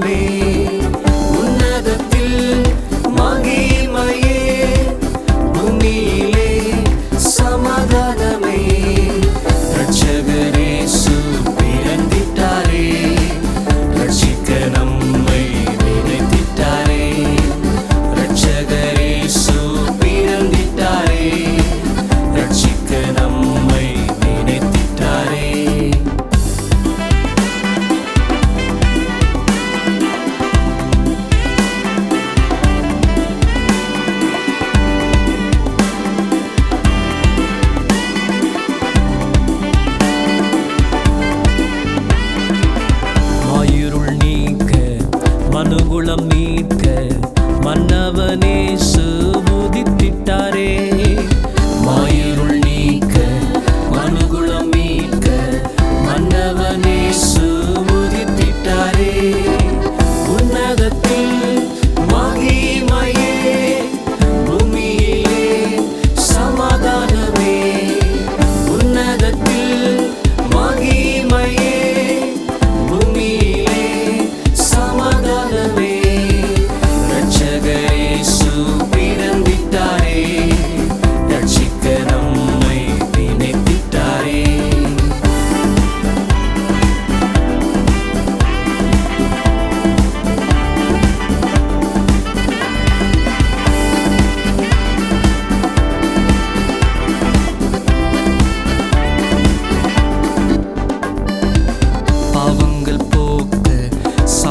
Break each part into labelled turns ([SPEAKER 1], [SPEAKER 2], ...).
[SPEAKER 1] me. ஆண்டவனே சுதித்திட்டாரே மாயிருள் நீக்க மனுகுலம் மீட்க மன்னவனே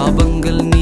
[SPEAKER 1] பாவங்கள்